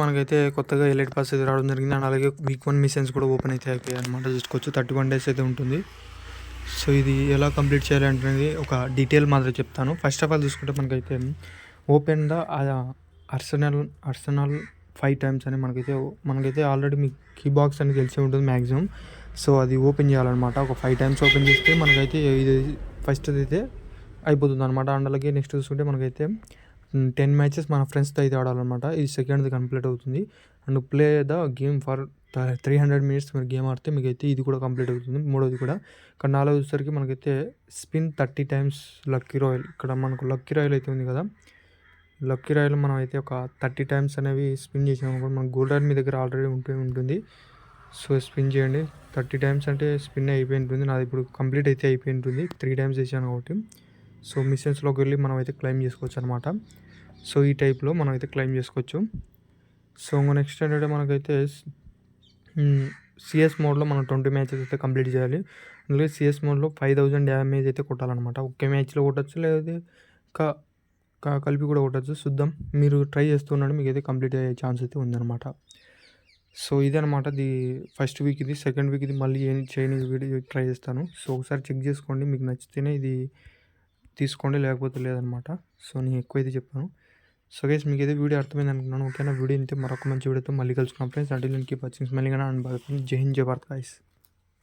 మనకైతే కొత్తగా elite pass అయితే రావడం జరిగింది. అండ్ అలాగే వీక్ వన్ మిషన్స్ కూడా ఓపెన్ అయితే అయిపోయాయి అనమాట జస్ట్ వచ్చి థర్టీ వన్ డేస్ అయితే ఉంటుంది. సో ఇది ఎలా కంప్లీట్ చేయాలి అనేది ఒక డీటెయిల్ మాత్రం చెప్తాను. ఫస్ట్ ఆఫ్ ఆల్ చూసుకుంటే మనకైతే open the Arsenal Arsenal five times అని మనకైతే మనకైతే ఆల్రెడీ మీ కీ బాక్స్ అని తెలిసి ఉంటుంది మ్యాక్సిమం సో అది ఓపెన్ చేయాలన్నమాట. ఒక ఫైవ్ టైమ్స్ ఓపెన్ చేస్తే మనకైతే ఇది ఫస్ట్ అయితే అయిపోతుంది అనమాట అండ్ అలాగే నెక్స్ట్ చూసుకుంటే మనకైతే టెన్ మ్యాచెస్ మన ఫ్రెండ్స్తో అయితే ఆడాలన్నమాట. ఇది సెకండ్ది కంప్లీట్ అవుతుంది. And play the game for three hundred minutes మీరు గేమ్ ఆడితే మీకు అయితే ఇది కూడా కంప్లీట్ అవుతుంది. మూడోది కూడా. ఇక్కడ నాలుగు వచ్చేసరికి మనకైతే spin thirty times lucky royal ఇక్కడ మనకు లక్కీ రాయల్ అయితే ఉంది కదా. లక్కీ రాయల్ మనం అయితే ఒక థర్టీ టైమ్స్ అనేవి స్పిన్ చేసాము మన గోల్డ్ రాయల్ మీ దగ్గర ఆల్రెడీ ఉంటే ఉంటుంది. సో స్పిన్ చేయండి. థర్టీ టైమ్స్ అంటే స్పిన్ అయిపోయి ఉంటుంది. నాది ఇప్పుడు కంప్లీట్ అయితే అయిపోయి ఉంటుంది. త్రీ టైమ్స్ చేశాను కాబట్టి. సో మిషన్స్లోకి వెళ్ళి మనం అయితే క్లైమ్ చేసుకోవచ్చు అనమాట సో ఈ టైప్లో మనం అయితే క్లైమ్ చేసుకోవచ్చు. సో నెక్స్ట్ ఏంటంటే మనకైతే సిఎస్ మోడ్లో మనం ట్వంటీ మ్యాచెస్ అయితే కంప్లీట్ చేయాలి. అందులో సిఎస్ మోడ్లో ఫైవ్ థౌజండ్ డ్యామేజ్ అయితే కొట్టాలన్నమాట. ఒకే మ్యాచ్లో కొట్టచ్చు లేదా ఇంకా క- కలిపి కూడా కొట్టచ్చు. చూద్దాం. మీరు ట్రై చేస్తున్నాడు మీకు అయితే కంప్లీట్ అయ్యే ఛాన్స్ అయితే ఉందన్నమాట. సో ఇదనమాట ది ఫస్ట్ వీక్ ఇది. సెకండ్ వీక్ ఇది మళ్ళీ ఏం చేయని వీడియో ట్రై చేస్తాను. సో ఒకసారి చెక్ చేసుకోండి. మీకు నచ్చితేనే ఇది తీసుకోండి లేకపోతే లేదనమాట. సో నేను ఎక్కువైతే చెప్పాను. సో గైస్ మీకు అయితే వీడియో అర్థమైంది అనుకున్నాను ఓకేనా? వీడియో అయితే మరొక మంచి వీడియోతో మళ్ళీ కలుసుకున్నాం ఫ్రెండ్స్ అంటే నేను కీప్ వాచింగ్ స్మెల్లింగ్ అండ్ జై హింద్ జై భారత్ గైస్